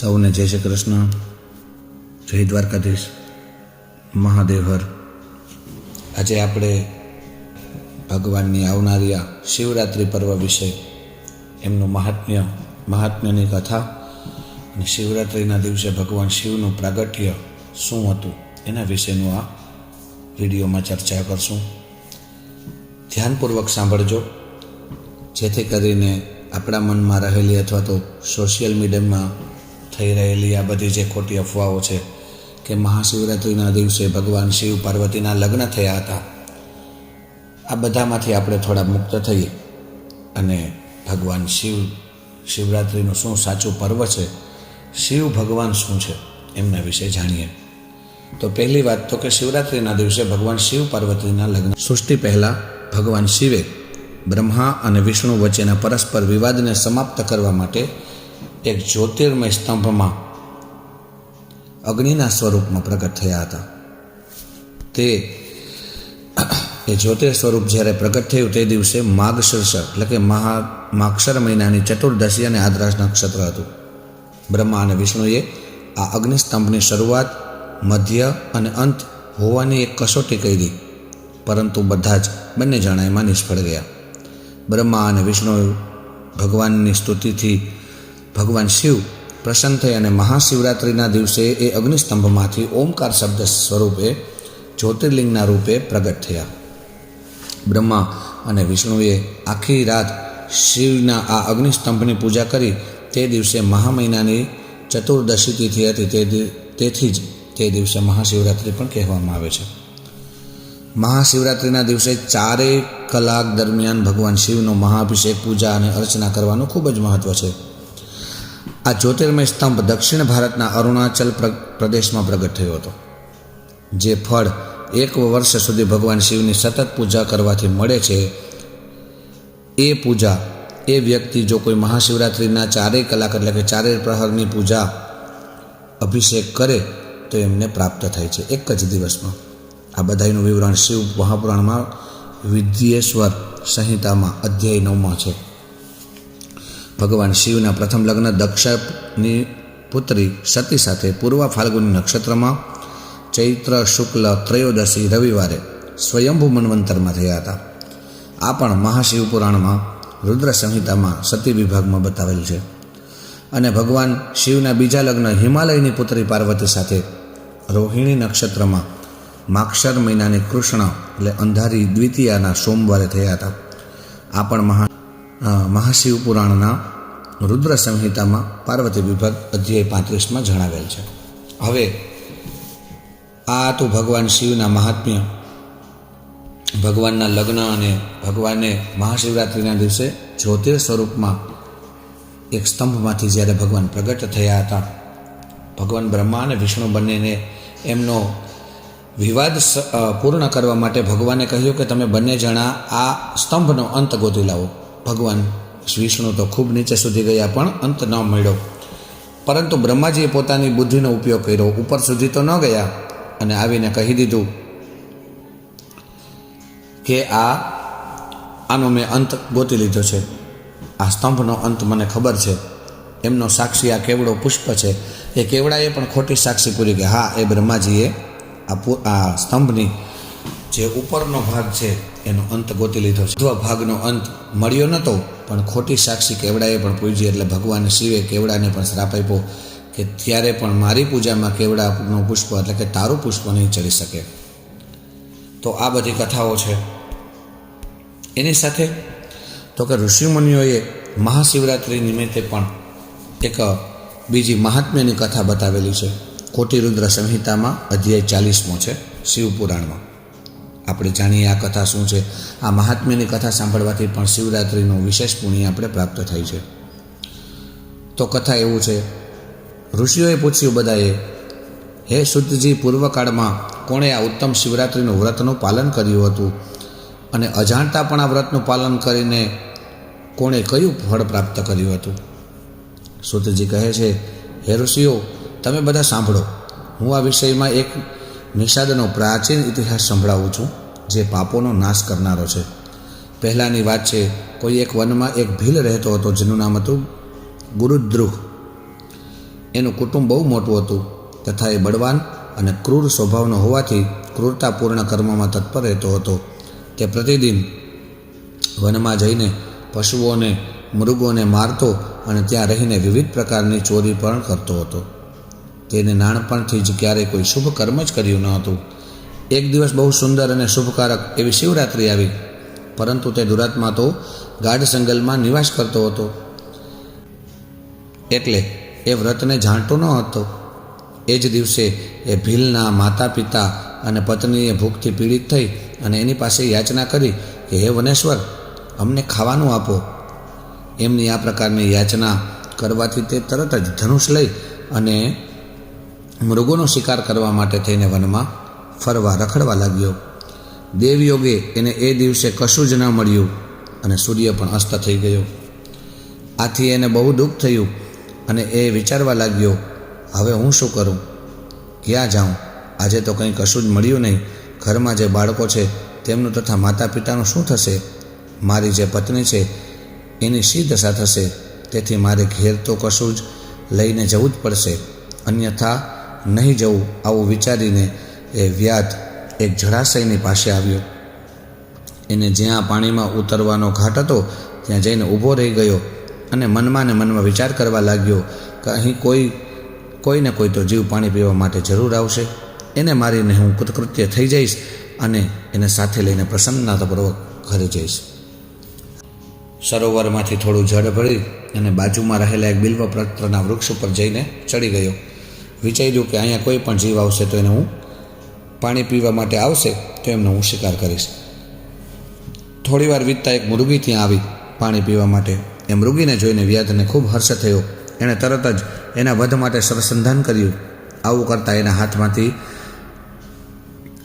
સૌને જય શ્રી કૃષ્ણ. જય દ્વારકાધીશ. મહાદેવ હર આજે આપણે ભગવાનની આવનારી આ શિવરાત્રિ પર્વ વિશે એમનું મહાત્મ્ય, મહાત્મ્યની કથા અને શિવરાત્રિના દિવસે ભગવાન શિવનું પ્રાગટ્ય શું હતું એના વિશેનું આ વિડીયોમાં ચર્ચા કરશું. ધ્યાનપૂર્વક સાંભળજો. જેથી કરીને આપણા મનમાં રહેલી અથવા તો સોશિયલ મીડિયામાં થઈ રહેલી આ બધી જે ખોટી અફવાઓ છે કે મહાશિવરાત્રિના દિવસે ભગવાન શિવ પાર્વતીના લગ્ન થયા હતા, આ બધામાંથી આપણે થોડા મુક્ત થઈએ અને ભગવાન શિવ, શિવરાત્રિનું શું સાચું પર્વ છે, શિવ ભગવાન શું છે એમના વિશે જાણીએ. તો પહેલી વાત તો કે શિવરાત્રિના દિવસે ભગવાન શિવ પાર્વતીના લગ્ન. સૃષ્ટિ પહેલાં ભગવાન શિવે બ્રહ્મા અને વિષ્ણુ વચ્ચેના પરસ્પર વિવાદને સમાપ્ત કરવા માટે એક જ્યોતિર્મય સ્તંભમાં અગ્નિના સ્વરૂપમાં પ્રગટ થયા હતા. તે એ જ્યોતિર સ્વરૂપ જ્યારે પ્રગટ થયું તે દિવસે માગશીર્ષ એટલે કે મહા માક્ષર મહિનાની ચતુર્દશી અને આદ્રાસ નક્ષત્ર હતું. બ્રહ્મા અને વિષ્ણુએ આ અગ્નિસ્તંભની શરૂઆત, મધ્ય અને અંત હોવાની એક કસોટી કરી પરંતુ બધા જ બંને જણા એમાં નિષ્ફળ ગયા. બ્રહ્મા અને વિષ્ણુ ભગવાનની સ્તુતિથી ભગવાન શિવ પ્રસન્ન થઈ અને મહાશિવરાત્રિના દિવસે એ અગ્નિસ્તંભમાંથી ઓમકાર શબ્દ સ્વરૂપે જ્યોતિર્લિંગના રૂપે પ્રગટ થયા. બ્રહ્મા અને વિષ્ણુએ આખી રાત શિવના આ અગ્નિસ્તંભની પૂજા કરી તે દિવસે મહા મહિનાની ચતુર્દશી તિથિ હતી તે તેથી જ તે દિવસે મહાશિવરાત્રિ પણ કહેવામાં આવે છે. મહાશિવરાત્રિના દિવસે ચારેય કલાક દરમિયાન ભગવાન શિવનો મહાભિષેક, પૂજા અને અર્ચના કરવાનું ખૂબ જ મહત્ત્વ છે. આ જ્યોતિર્મય સ્તંભ દક્ષિણ ભારતના અરુણાચલ પ્રદેશમાં પ્રગટ થયો હતો, જે ફળ એક વર્ષ સુધી ભગવાન શિવની સતત પૂજા કરવાથી મળે છે. એ પૂજા, એ વ્યક્તિ જો કોઈ મહાશિવરાત્રિના ચારેય કલાક એટલે કે ચારેય પ્રહરની પૂજા અભિષેક કરે, તો એમને પ્રાપ્ત થાય છે એક જ દિવસમાં. આ બધાનું વિવરણ શિવ મહાપુરાણમાં વિદ્યેશ્વર સંહિતામાં અધ્યાય નવમાં છે. ભગવાન શિવના પ્રથમ લગ્ન દક્ષની પુત્રી સતી સાથે પૂર્વ ફાલ્ગુની નક્ષત્રમાં ચૈત્ર શુક્લ ત્રયોદશી રવિવારે સ્વયંભુ મન્વંતરમાં થયા હતા. આ પણ મહાશિવ પુરાણમાં રુદ્ર સંહિતામાં સતી વિભાગમાં બતાવેલ છે. અને ભગવાન શિવના બીજા લગ્ન હિમાલયની પુત્રી પાર્વતી સાથે રોહિણી નક્ષત્રમાં માક્ષર મહિનાની કૃષ્ણ એટલે અંધારી દ્વિતીયાના સોમવારે થયા હતા. આ પણ મહા મહાશિવ પુરાણના રુદ્ર સંહિતામાં પાર્વતી વિભાગ અધ્યાય પાંત્રીસમાં જણાવેલ છે. હવે, આ તો ભગવાન શિવના મહાત્મ્ય, ભગવાનના લગ્ન અને ભગવાને મહાશિવરાત્રિના દિવસે જ્યોતિર સ્વરૂપમાં એક સ્તંભમાંથી જ્યારે ભગવાન પ્રગટ થયા હતા, ભગવાન બ્રહ્મા અને વિષ્ણુ બંનેને એમનો વિવાદ પૂર્ણ કરવા માટે ભગવાને કહ્યું કે તમે બંને જણા આ સ્તંભનો અંત ગોતી લાવો. ભગવાન વિષ્ણુ તો ખૂબ નીચે સુધી ગયા પણ અંત ન મળ્યો. પરંતુ બ્રહ્માજીએ પોતાની બુદ્ધિનો ઉપયોગ કર્યો. ઉપર સુધી તો ન ગયા અને આવીને કહી દીધું કે આ, આનો મેં અંત ગોતી લીધો છે. આ સ્તંભનો અંત મને ખબર છે. એમનો સાક્ષી આ કેવડો પુષ્પ છે. એ કેવડાએ પણ ખોટી સાક્ષી પૂરી કે હા, એ બ્રહ્માજીએ આ આ સ્તંભની જે ઉપરનો ભાગ છે એનો અંત ગોતી લીધો છે. અથવા ભાગનો અંત મળ્યો નહોતો પણ ખોટી સાક્ષી કેવડાએ પણ પૂજી એટલે ભગવાન શિવે કેવડાને પણ શ્રાપ આપ્યો કે ત્યારે પણ મારી પૂજામાં કેવડાનું પુષ્પ એટલે કે તારું પુષ્પ નહીં ચડી શકે. તો આ બધી કથાઓ છે. એની સાથે તો કે ઋષિમુનિઓએ મહાશિવરાત્રિ નિમિત્તે પણ એક બીજી મહાત્મ્યની કથા બતાવેલી છે. કોટિરુદ્ર સંહિતામાં અધ્યાય ચાલીસમો છે, શિવપુરાણમાં. આપણે જાણીએ આ કથા શું છે. આ મહાત્મ્યની કથા સાંભળવાથી પણ શિવરાત્રિનું વિશેષ પુણ્ય આપણે પ્રાપ્ત થાય છે. તો કથા એવું છે. ઋષિઓએ પૂછ્યું બધાએ, હે શુદ્ધજી પૂર્વકાળમાં કોણે આ ઉત્તમ શિવરાત્રિનું વ્રતનું પાલન કર્યું હતું? અને અજાણતા પણ આ વ્રતનું પાલન કરીને કોણે કયું ફળ પ્રાપ્ત કર્યું હતું? શુદ્ધજી કહે છે, હે ઋષિઓ, તમે બધા સાંભળો. હું આ વિષયમાં એક નિષાદનો પ્રાચીન ઇતિહાસ સંભળાવું છું, જે પાપોનો નાશ કરનારો છે. પહેલાંની વાત છે, કોઈ એક વનમાં એક ભીલ રહેતો હતો, જેનું નામ હતું ગુરુદ્રુહ. એનું કુટુંબ બહુ મોટું હતું, તથા એ બળવાન અને ક્રૂર સ્વભાવનો હોવાથી ક્રૂરતાપૂર્ણ કર્મમાં તત્પર રહેતો હતો. તે પ્રતિદિન વનમાં જઈને પશુઓને, મૃગોને મારતો અને ત્યાં રહીને વિવિધ પ્રકારની ચોરી પણ કરતો હતો. તેને નાનપણથી જ ક્યારેય કોઈ શુભ કર્મ જ કર્યું ન હતું. એક દિવસ બહુ સુંદર અને શુભકારક એવી શિવરાત્રિ આવી, પરંતુ તે દુરાત્મા તો ગાઢ જંગલમાં નિવાસ કરતો હતો. એટલે એ વ્રતને જાણતો ન હતો. એ જ દિવસે એ ભીલના માતા પિતા અને પત્નીએ ભૂખથી પીડિત થઈ અને એની પાસે યાચના કરી કે, હે વનેશ્વર, અમને ખાવાનું આપો. એમની આ પ્રકારની યાચના કરવાથી તે તરત જ ધનુષ લઈ અને મૃગોનો શિકાર કરવા માટે થઈને વનમાં ફરવા રખડવા લાગ્યો. દેવયોગે એને એ દિવસે કશું જ ન મળ્યું અને સૂર્ય પણ અસ્ત થઈ ગયો. આથી એને બહુ દુઃખ થયું અને એ વિચારવા લાગ્યો, હવે હું શું કરું? ક્યાં જાઉં? આજે તો કંઈ કશું જ મળ્યું નહીં. ઘરમાં જે બાળકો છે, તેમનું તથા માતા પિતાનું શું થશે? મારી જે પત્ની છે, એની શી દશા થશે તેથી મારે ઘેર તો કશું જ લઈને જવું જ પડશે. અન્યથા નહીં જવું આવું વિચારીને એ વ્યાધ એક જળાશયની પાસે આવ્યો. એને જ્યાં પાણીમાં ઉતરવાનો ઘાટ હતો, ત્યાં જઈને ઊભો રહી ગયો અને મનમાં ને મનમાં વિચાર કરવા લાગ્યો કે અહીં કોઈ કોઈને કોઈ તો જીવ પાણી પીવા માટે જરૂર આવશે. એને મારીને હું કૃતકૃત્ય થઈ જઈશ અને એને સાથે લઈને પ્રસન્નતાપૂર્વક ઘરે જઈશ. સરોવરમાંથી થોડું જળ ભરી અને બાજુમાં રહેલા એક બિલ્વપત્રના વૃક્ષ ઉપર જઈને ચડી ગયો. વિચાર્યું કે અહીંયા કોઈ પણ જીવ આવશે તો એને હું પાણી પીવા માટે આવશે તો એમનો હું શિકાર કરીશ. થોડીવાર વીતતા એક મૃગી ત્યાં આવી પાણી પીવા માટે. એ મૃગીને જોઈને વ્યાધને ખૂબ હર્ષ થયો. એણે તરત જ એના વધ માટે સરસંધાન કર્યું. આવું કરતાં એના હાથમાંથી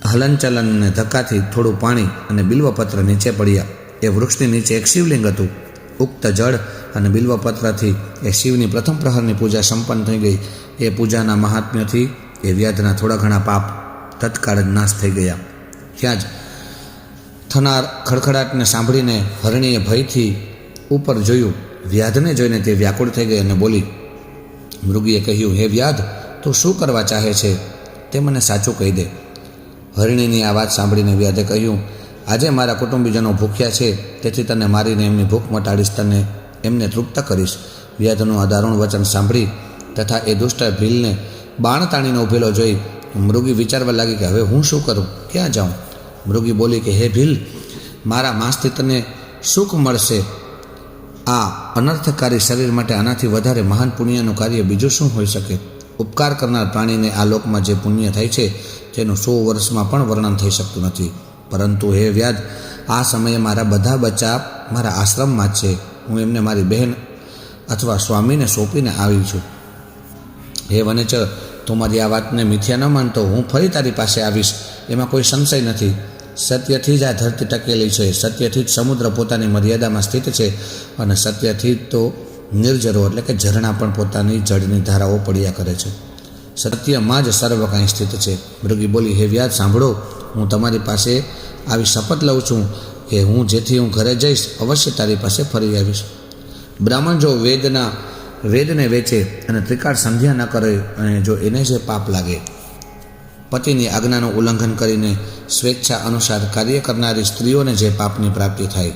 હલનચલન અને ધક્કાથી થોડું પાણી અને બિલ્વપત્ર નીચે પડ્યા. એ વૃક્ષની નીચે એક શિવલિંગ હતું. ઉક્ત જળ અને બિલ્વપત્રથી એ શિવની પ્રથમ પ્રહરની પૂજા સંપન્ન થઈ ગઈ. એ પૂજાના મહાત્મ્યથી એ વ્યાધના થોડા ઘણા પાપ તત્કાળ જ નાશ થઈ ગયા. ત્યાં જ થનાર ખડખડાટને સાંભળીને હરણીએ ભયથી ઉપર જોયું. વ્યાધને જોઈને તે વ્યાકુળ થઈ ગઈ અને બોલી, મૃગીએ કહ્યું, હે વ્યાધ, તું શું કરવા ચાહે છે? તે મને સાચું કહી દે. હરિણીની આ વાત સાંભળીને વ્યાધે કહ્યું, આજે મારા કુટુંબીજનો ભૂખ્યા છે, તેથી તને મારીને એમની ભૂખ મટાડીશ, તને એમને તૃપ્ત કરીશ. વ્યાધનું આ દારૂણ વચન સાંભળી તથા એ દુષ્ટ ભીલને બાણ તાણીને ઊભેલો જોઈ મૃગી વિચારવા લાગી કે હવે હું શું કરું? ક્યાં જાઉં? મૃગી બોલી કે, હે ભીલ, મારા માંસથી તને સુખ મળશે. આ અનર્થકારી શરીર માટે આનાથી વધારે મહાન પુણ્યનું કાર્ય બીજું શું હોઈ શકે? ઉપકાર કરનાર પ્રાણીને આ લોકમાં જે પુણ્ય થાય છે, તેનું સો વર્ષમાં પણ વર્ણન થઈ શકતું નથી. પરંતુ હે વ્યાજ, આ સમયે મારા બધા બચ્ચા મારા આશ્રમમાં જ છે. હું એમને મારી બહેન અથવા સ્વામીને સોંપીને આવી છું. હે વનેચર તું મારી આ વાતને મિથ્યા ન માનતો, હું ફરી તારી પાસે આવીશ. એમાં કોઈ સંશય નથી. સત્યથી જ આ ધરતી ટકેલી છે. સત્યથી જ સમુદ્ર પોતાની મર્યાદામાં સ્થિત છે અને સત્યથી જ તો નિર્જરો એટલે કે ઝરણા પણ પોતાની જળની ધારાઓ પડ્યા કરે છે. સત્યમાં જ સર્વ કાંઈ સ્થિત છે. મૃગી બોલી, હે વ્યાજ, સાંભળો. હું તમારી પાસે આવી શપથ લઉં છું કે હું જેથી હું ઘરે જઈશ, અવશ્ય તારી પાસે ફરી આવીશ. બ્રાહ્મણ જો વેદના વેદને વેચે અને ત્રિકાળ સંધ્યા ન કરે અને જો એને જે પાપ લાગે. પતિની આજ્ઞાનું ઉલ્લંઘન કરીને સ્વેચ્છા અનુસાર કાર્ય કરનારી સ્ત્રીઓને જે પાપની પ્રાપ્તિ થાય.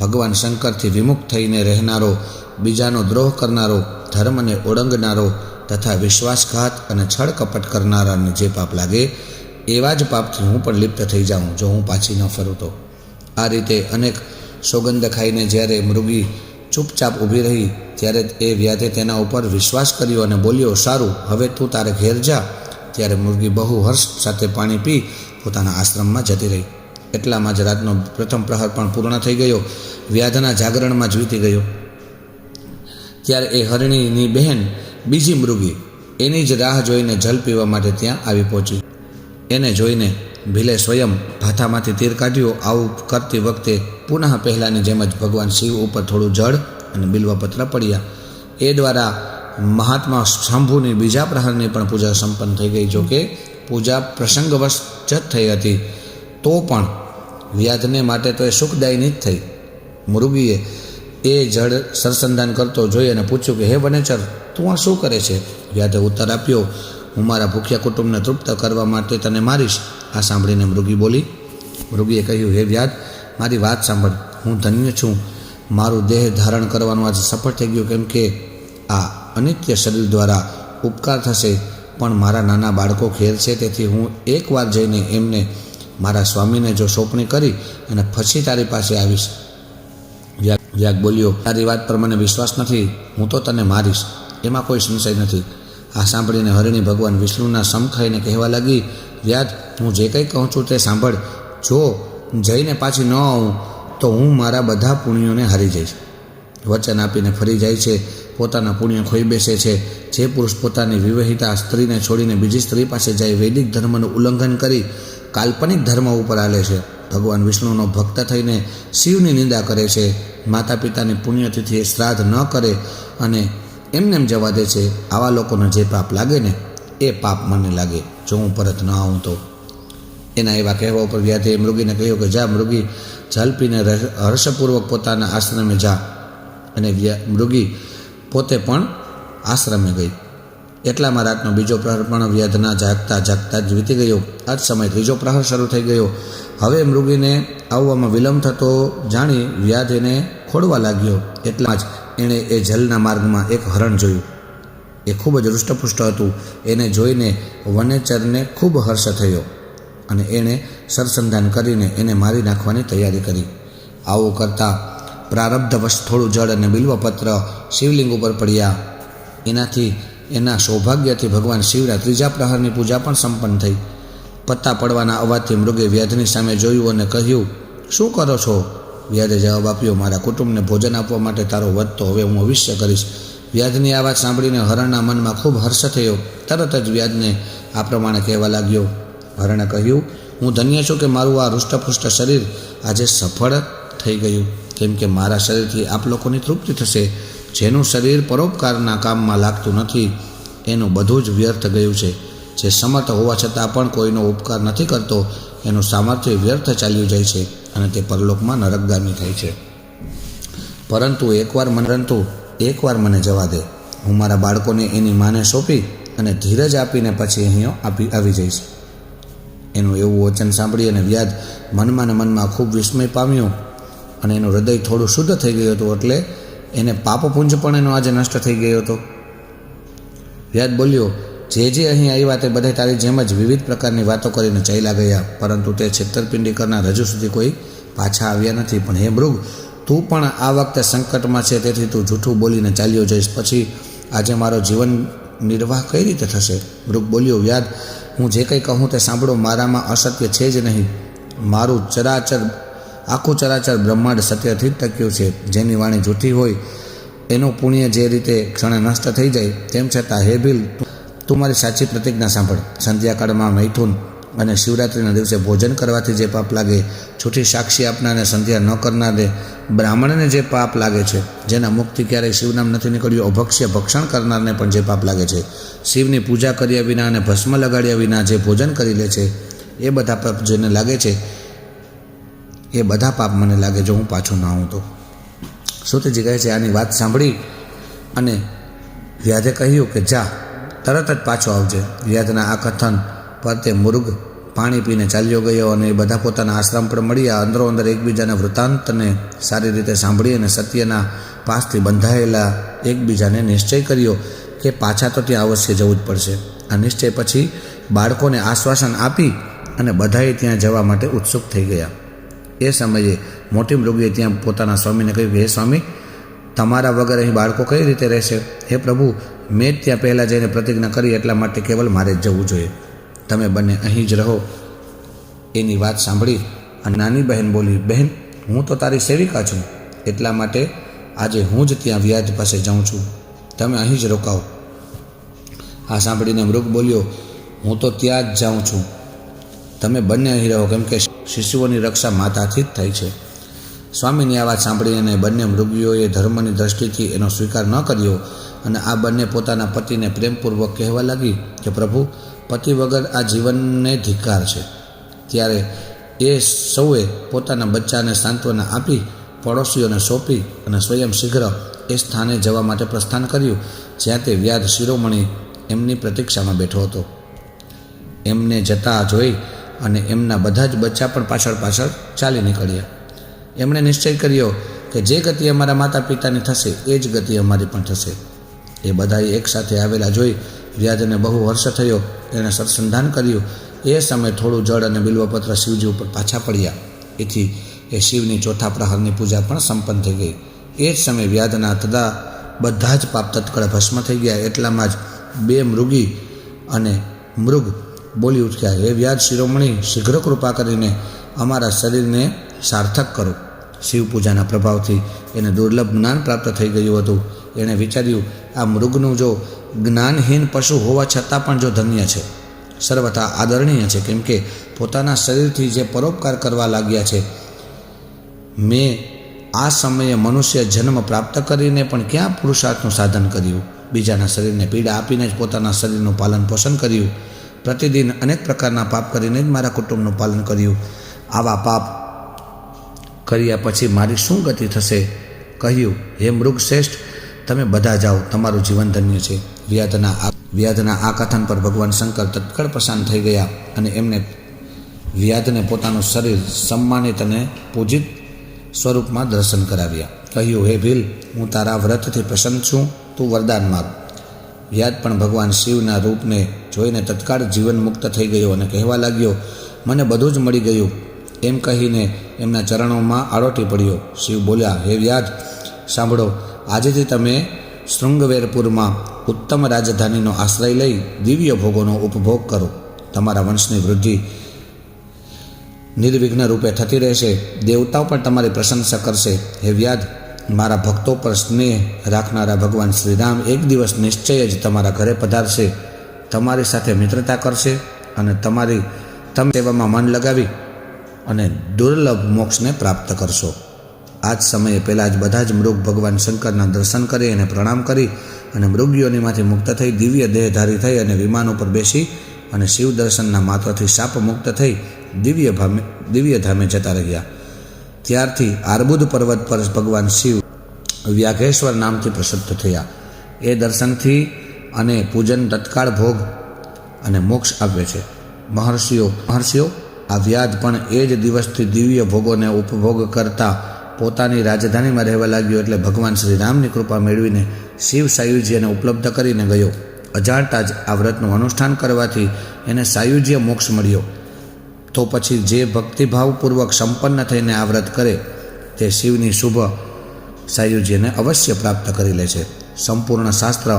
ભગવાન શંકરથી વિમુખ થઈને રહેનારો, બીજાનો દ્રોહ કરનારો, ધર્મને ઓળંગનારો તથા વિશ્વાસઘાત અને છળ કપટ કરનારાને જે પાપ લાગે, એવા જ પાપથી હું પણ લિપ્ત થઈ જાઉં જો હું પાછી ન ફરું તો. આ રીતે અનેક સોગંધ ખાઈને જ્યારે મૃગી ચૂપચાપ ઊભી રહી ત્યારે એ વ્યાધે તેના ઉપર વિશ્વાસ કર્યો અને બોલ્યો, સારું, હવે તું તારે ઘેર જા. ત્યારે મુરગી બહુ હર્ષ સાથે પાણી પી પોતાના આશ્રમમાં જતી રહી. એટલામાં જ રાતનો પ્રથમ પ્રહર પણ પૂર્ણ થઈ ગયો. વ્યાધના જાગરણમાં જ વીતી ગયો. ત્યારે એ હરણીની બહેન, બીજી મૃગી એની જ રાહ જોઈને જલ પીવા માટે ત્યાં આવી પહોંચી. એને જોઈને ભીલે સ્વયં ભાથામાંથી તીર કાઢ્યો, આવું કરતી વખતે પુનઃ પહેલાંની જેમ જ ભગવાન શિવ ઉપર થોડું જળ અને બિલ્વપત્ર પડ્યા. એ દ્વારા મહાત્મા શંભુની બીજા પ્રહરની પણ પૂજા સંપન્ન થઈ ગઈ. જોકે પૂજા પ્રસંગવશ જ થઈ હતી. તો પણ વ્યાધને માટે તો એ સુખદાયની જ થઈ. મૃગીએ એ જળ સરસંધાન કરતો જોઈ અને પૂછ્યું કે, હે વનેચર, તું આ શું કરે છે? વ્યાધે ઉત્તર આપ્યો, હું મારા ભૂખ્યા કુટુંબને તૃપ્ત કરવા માટે તને મારીશ. આ સાંભળીને મૃગી બોલી. મૃગીએ કહ્યું, હે વ્યાધ મારી વાત સાંભળ. હું ધન્ય છું. મારું દેહ ધારણ કરવાનું આજે સફળ થઈ ગયું, કેમ કે આ અનિત્ય શરીર દ્વારા ઉપકાર થશે. પણ મારા નાના બાળકો ખેલશે તેથી હું એકવાર જઈને એમને મારા સ્વામીને જો સોંપણી કરી અને પછી તારી પાસે આવીશ. વ્યાગ બોલ્યો. તારી વાત પર મને વિશ્વાસ નથી. હું તો તને મારીશ. એમાં કોઈ સંશય નથી. આ સાંભળીને હરિણી ભગવાન વિષ્ણુના સમ ખાઈને કહેવા લાગી વ્યાજ હું જે કંઈ કહું છું તે સાંભળ. જો જઈને પાછી ન આવું, તો હું મારા બધા પુણ્યોને હારી જઈશ. વચન આપીને ફરી જાય છે, પોતાના પુણ્ય ખોઈ બેસે છે. જે પુરુષ પોતાની વિવાહિતા સ્ત્રીને છોડીને બીજી સ્ત્રી પાસે જાય, વૈદિક ધર્મનું ઉલ્લંઘન કરી કાલ્પનિક ધર્મ ઉપર આલે છે. ભગવાન વિષ્ણુનો ભક્ત થઈને શિવની નિંદા કરે છે. માતા પિતાની પુણ્યતિથિએ શ્રાદ્ધ ન કરે અને એમનેમ જવા દે છે, આવા લોકોને જે પાપ લાગે ને, એ પાપ મને લાગે. જો હું પરત ન આવું તો એના એવા કહેવા ઉપર વ્યાધે મૃગીને કહ્યું કે જા મૃગી જલ પીને હર્ષપૂર્વક પોતાના આશ્રમે જા. અને મૃગી પોતે પણ આશ્રમે ગઈ. એટલામાં રાતનો બીજો પ્રહર પણ વ્યાધના જાગતા જાગતા જ વીતી ગયો. આ જ સમય ત્રીજો પ્રહર શરૂ થઈ ગયો. હવે મૃગીને આવવામાં વિલંબ થતો જાણી વ્યાધ એને ખોડવા લાગ્યો. એટલા જ એણે એ જલના માર્ગમાં એક હરણ જોયું. એ ખૂબ જ હૃષ્ટપુષ્ટ હતું. એને જોઈને વનેચરને ખૂબ હર્ષ થયો. અને એણે સરસંધાન કરીને એને મારી નાખવાની તૈયારી કરી. આવું કરતાં પ્રારબ્ધવશ થોડું જળ અને બિલ્વપત્ર શિવલિંગ ઉપર પડ્યા. એનાથી એના સૌભાગ્યથી ભગવાન શિવના ત્રીજા પ્રહારની પૂજા પણ સંપન્ન થઈ. પત્તા પડવાના અવાજથી મૃગે વ્યાધની સામે જોયું અને કહ્યું, શું કરો છો? વ્યાધે જવાબ આપ્યો, મારા કુટુંબને ભોજન આપવા માટે તારો વધતો હવે હું અવિષ્ય કરીશ. વ્યાધની આ વાત સાંભળીને હરણના મનમાં ખૂબ હર્ષ થયો. તરત જ વ્યાજને આ પ્રમાણે કહેવા લાગ્યો હરણે કહ્યું, હું ધન્ય છું કે મારું આ હૃષ્ટપુષ્ટ શરીર આજે સફળ થઈ ગયું. કેમ કે મારા શરીરથી આપ લોકોની તૃપ્તિ થશે. જેનું શરીર પરોપકારના કામમાં લાગતું નથી, એનું બધું જ વ્યર્થ ગયું છે. જે સમર્થ હોવા છતાં પણ કોઈનો ઉપકાર નથી કરતો, એનું સામર્થ્ય વ્યર્થ ચાલ્યું જાય છે અને તે પરલોકમાં નરકગામી થાય છે. પરંતુ એકવાર મને, પરંતુ એકવાર મને જવા દે. હું મારા બાળકોને એની માને સોંપી અને ધીરજ આપીને પછી અહીંયા આપી, આવી જઈશ. એનું એવું વચન સાંભળી અને વ્યાજ મનમાં ને મનમાં ખૂબ વિસ્મય પામ્યું અને એનું હૃદય થોડું શુદ્ધ થઈ ગયું હતું એટલે એને પાપપુંજ પણ એનો આજે નષ્ટ થઈ ગયો હતો. વ્યાજ બોલ્યો, જે જે અહીં આવ્યા તે બધા તારી જેમ જ વિવિધ પ્રકારની વાતો કરીને ચાલ્યા ગયા, પરંતુ તે છેતરપિંડી કરનાર હજુ સુધી કોઈ પાછા આવ્યા નથી. પણ હે મૃગ તું પણ આ વખતે સંકટમાં છે, તેથી તું જૂઠું બોલીને ચાલ્યો જઈશ. પછી આજે મારો જીવન નિર્વાહ કઈ રીતે થશે? મૃગ બોલ્યો વ્યાદ હું જે કંઈ કહું તે સાંભળો, મારામાં અસત્ય છે જ નહીં. મારું ચરાચર, આખું ચરાચર બ્રહ્માંડ સત્યથી જ ટક્યું છે. જેની વાણી જૂઠી હોય, એનું પુણ્ય જે રીતે ક્ષણે નષ્ટ થઈ જાય, તેમ છતાં હે ભીલ, તું મારી સાચી પ્રતિજ્ઞા સાંભળ. સંધ્યાકાળમાં મૈથુન અને શિવરાત્રિના દિવસે ભોજન કરવાથી જે પાપ લાગે, છૂટી સાક્ષી આપનારને સંધ્યા ન કરનારે બ્રાહ્મણને જે પાપ લાગે છે, જેના મુક્તિ ક્યારેય શિવનામ નથી નીકળ્યું, અભક્ષ્ય ભક્ષણ કરનારને પણ જે પાપ લાગે છે, શિવની પૂજા કર્યા વિના અને ભસ્મ લગાડ્યા વિના જે ભોજન કરી લે છે, એ બધા પાપ જેને લાગે છે, એ બધા પાપ મને લાગે જો હું પાછો ના હું તો સુતજી કહે છે, આની વાત સાંભળી અને વ્યાધે કહ્યું કે જા, તરત જ પાછો આવજે. વ્યાધના આ કથન પર તે મુર્ગ પાણી પીને ચાલ્યો ગયો અને બધા પોતાના આશ્રમ પર મળ્યા. અંદરો અંદર એકબીજાના વૃત્તાંતને સારી રીતે સાંભળી અને સત્યના પાસથી બંધાયેલા એકબીજાને નિશ્ચય કર્યો કે પાછા તો ત્યાં અવશ્ય જવું જ પડશે. આ નિશ્ચય પછી બાળકોને આશ્વાસન આપી અને બધાએ ત્યાં જવા માટે ઉત્સુક થઈ ગયા. એ સમયે મોટી મૃગીએ ત્યાં પોતાના સ્વામીને કહ્યું કે, હે સ્વામી, તમારા વગર અહીં બાળકો કઈ રીતે રહેશે? હે પ્રભુ, મેં જ ત્યાં પહેલાં જઈને પ્રતિજ્ઞા કરી, એટલા માટે કેવલ મારે જ જવું જોઈએ. તમે બંને અહીં જ રહો. એની વાત સાંભળી અને નાની બહેન બોલી, બહેન, હું તો તારી સેવિકા છું. એટલા માટે આજે હું જ ત્યાં વ્યાજ પાસે જાઉં છું. તમે અહીં જ રોકાઓ. આ સાંભળીને મૃગ બોલ્યો, હું તો ત્યાં જ જાઉં છું. તમે બંને અહીં રહો, કેમ કે શિશુઓની રક્ષા માતાથી જ થાય છે. સ્વામીની આ વાત સાંભળીને બંને મૃગીઓએ ધર્મની દ્રષ્ટિથી એનો સ્વીકાર ન કર્યો અને આ બંને પોતાના પતિને પ્રેમપૂર્વક કહેવા લાગી કે, પ્રભુ પતિ વગર આ જીવનને ધિકાર છે. ત્યારે એ સૌએ પોતાના બચ્ચાને સાંત્વના આપી, પડોશીઓને સોંપી અને સ્વયં શીઘ્ર એ સ્થાને જવા માટે પ્રસ્થાન કર્યું, જ્યાં તે વ્યાજ શિરોમણી એમની પ્રતીક્ષામાં બેઠો હતો. એમને જતા જોઈ અને એમના બધા જ બચ્ચા પણ પાછળ પાછળ ચાલી નીકળ્યા. એમણે નિશ્ચય કર્યો કે જે ગતિ અમારા માતા પિતાની થશે, એ જ ગતિ અમારી પણ થશે. એ બધાએ એકસાથે આવેલા જોઈ વ્યાધને બહુ વર્ષ થયો. એણે સરસંધાન કર્યું. એ સમયે થોડું જળ અને બિલ્વપત્ર શિવજી ઉપર પાછા પડ્યા. એથી એ શિવની ચોથા પ્રહારની પૂજા પણ સંપન્ન થઈ ગઈ. એ જ સમયે વ્યાજના તદા બધા જ પાપ તત્કળ ભસ્મ થઈ ગયા. એટલામાં જ બે મૃગી અને મૃગ બોલી ઉઠ્યા, હે વ્યાજ શિરોમણી, શીઘ્ર કૃપા કરીને અમારા શરીરને સાર્થક કરો. શિવ પૂજાના પ્રભાવથી એને દુર્લભ જ્ઞાન પ્રાપ્ત થઈ ગયું હતું. એણે વિચાર્યું, આ મૃગનું જો જ્ઞાનહીન પશુ હોવા છતાં પણ જો ધન્ય છે, સર્વથા આદરણીય છે, કેમ કે પોતાના શરીરથી જે પરોપકાર કરવા લાગ્યા છે, મેં આ સમયે મનુષ્ય જન્મ પ્રાપ્ત કરીને પણ ક્યાં પુરુષાર્થનું સાધન કર્યું? બીજાના શરીરને પીડા આપીને જ પોતાના શરીરનું પાલન પોષણ કર્યું? પ્રતિદિન અનેક પ્રકારના પાપ કરીને જ મારા કુટુંબનું પાલન કર્યું? આવા પાપ કર્યા પછી મારી શું ગતિ થશે? કહ્યું, હે મૃગ શ્રેષ્ઠ તમે બધા જાઓ, તમારું જીવન ધન્ય છે. વ્યાધના આ વ્યાધના આ કથન પર ભગવાન શંકર તત્કાળ પ્રસન્ન થઈ ગયા અને એમને વ્યાધને પોતાનું શરીર સન્માનિત અને પૂજિત સ્વરૂપમાં દર્શન કરાવ્યા. કહ્યું, હે ભીલ, હું તારા વ્રતથી પ્રસન્ન છું. તું વરદાન માગ. વ્યાદ પણ ભગવાન શિવના રૂપને જોઈને તત્કાળ જીવન મુક્ત થઈ ગયો અને કહેવા લાગ્યો, મને બધું જ મળી ગયું. એમ કહીને એમના ચરણોમાં આળોટી પડ્યો. શિવ બોલ્યા, હે વ્યાદ સાંભળો, આજેથી તમે શૃંગવેરપુરમાં ઉત્તમ રાજધાનીનો આશ્રય લઈ દિવ્ય ભોગોનો ઉપભોગ કરો. તમારા વંશની વૃદ્ધિ નિર્વિઘ્ન રૂપે થતી રહેશે. દેવતાઓ પણ તમારી પ્રશંસા કરશે. હે વ્યાદ, મારા ભક્તો પર સ્નેહ રાખનારા ભગવાન શ્રીરામ એક દિવસ નિશ્ચય જ તમારા ઘરે પધારશે. તમારી સાથે મિત્રતા કરશે અને તમારી તમે સેવામાં મન લગાવી અને દુર્લભ મોક્ષને પ્રાપ્ત કરશો. આ જ સમયે પહેલાં જ બધા જ મૃગ ભગવાન શંકરના દર્શન કરી અને પ્રણામ કરી અને મૃગ્યોનીમાંથી મુક્ત થઈ દિવ્ય દેહધારી થઈ અને વિમાન ઉપર બેસી અને શિવ દર્શનના માત્રથી શાપ મુક્ત થઈ દિવ્ય ભામે દિવ્ય ધામે જતા રહ્યા. ત્યારથી આર્બુદ પર્વત પર ભગવાન શિવ વ્યાઘેશ્વર નામથી પ્રસિદ્ધ થયા. એ દર્શનથી અને પૂજન તત્કાળ ભોગ અને મોક્ષ આપે છે. મહર્ષિઓ મહર્ષિઓ, આ વ્યાધ પણ એ જ દિવસથી દિવ્ય ભોગોને ઉપભોગ કરતા પોતાની રાજધાનીમાં રહેવા લાગ્યો એટલે ભગવાન શ્રી રામની કૃપા મેળવીને શિવ સાયુજ્યને ઉપલબ્ધ કરીને ગયો. અજાણતા જ આ વ્રતનું અનુષ્ઠાન કરવાથી એને સાયુજ્ય મોક્ષ મળ્યો. તો પછી જે ભક્તિભાવપૂર્વક સંપન્ન થઈને આ વ્રત કરે, તે શિવની શુભ સાયુજ્યને અવશ્ય પ્રાપ્ત કરી લે છે. સંપૂર્ણ શાસ્ત્ર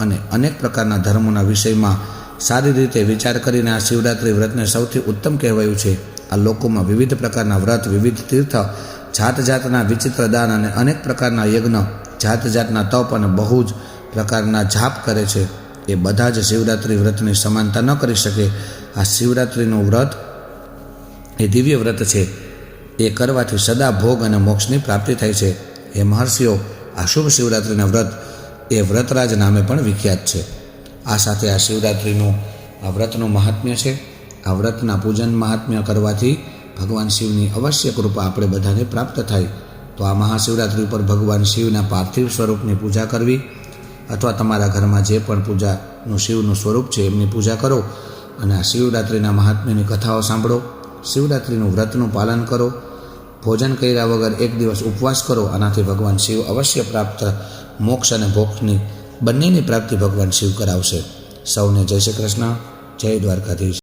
અને અનેક પ્રકારના ધર્મોના વિષયમાં સારી રીતે વિચાર કરીને આ શિવરાત્રિ વ્રતને સૌથી ઉત્તમ કહેવાયું છે. આ લોકોમાં વિવિધ પ્રકારના વ્રત, વિવિધ તીર્થ જાત જાતના વિચિત્ર દાન અને અનેક પ્રકારના યજ્ઞ જાત જાતના તપ અને બહુ જ પ્રકારના જાપ કરે છે. એ બધા જ શિવરાત્રિ વ્રતની સમાનતા ન કરી શકે. આ શિવરાત્રિનું વ્રત એ દિવ્ય વ્રત છે. એ કરવાથી સદા ભોગ અને મોક્ષની પ્રાપ્તિ થાય છે. એ મહર્ષિઓ, આ શુભ શિવરાત્રિના વ્રત એ વ્રતરાજ નામે પણ વિખ્યાત છે. આ સાથે આ શિવરાત્રિનું, આ વ્રતનું મહાત્મ્ય છે. આ વ્રતના પૂજન મહાત્મ્ય કરવાથી ભગવાન શિવની અવશ્ય કૃપા આપણે બધાને પ્રાપ્ત થાય. તો આ મહાશિવરાત્રિ ઉપર ભગવાન શિવના પાર્થિવ સ્વરૂપની પૂજા કરવી અથવા તમારા ઘરમાં જે પણ પૂજાનું શિવનું સ્વરૂપ છે એમની પૂજા કરો અને આ શિવરાત્રિના મહાત્મ્યની કથાઓ સાંભળો. શિવરાત્રિનું વ્રતનું પાલન કરો. ભોજન કર્યા વગર એક દિવસ ઉપવાસ કરો. આનાથી ભગવાન શિવ અવશ્ય પ્રાપ્ત મોક્ષ અને ભોક્ષની બંનેની પ્રાપ્તિ ભગવાન શિવ કરાવશે. સૌને જય શ્રી કૃષ્ણ. જય દ્વારકાધીશ.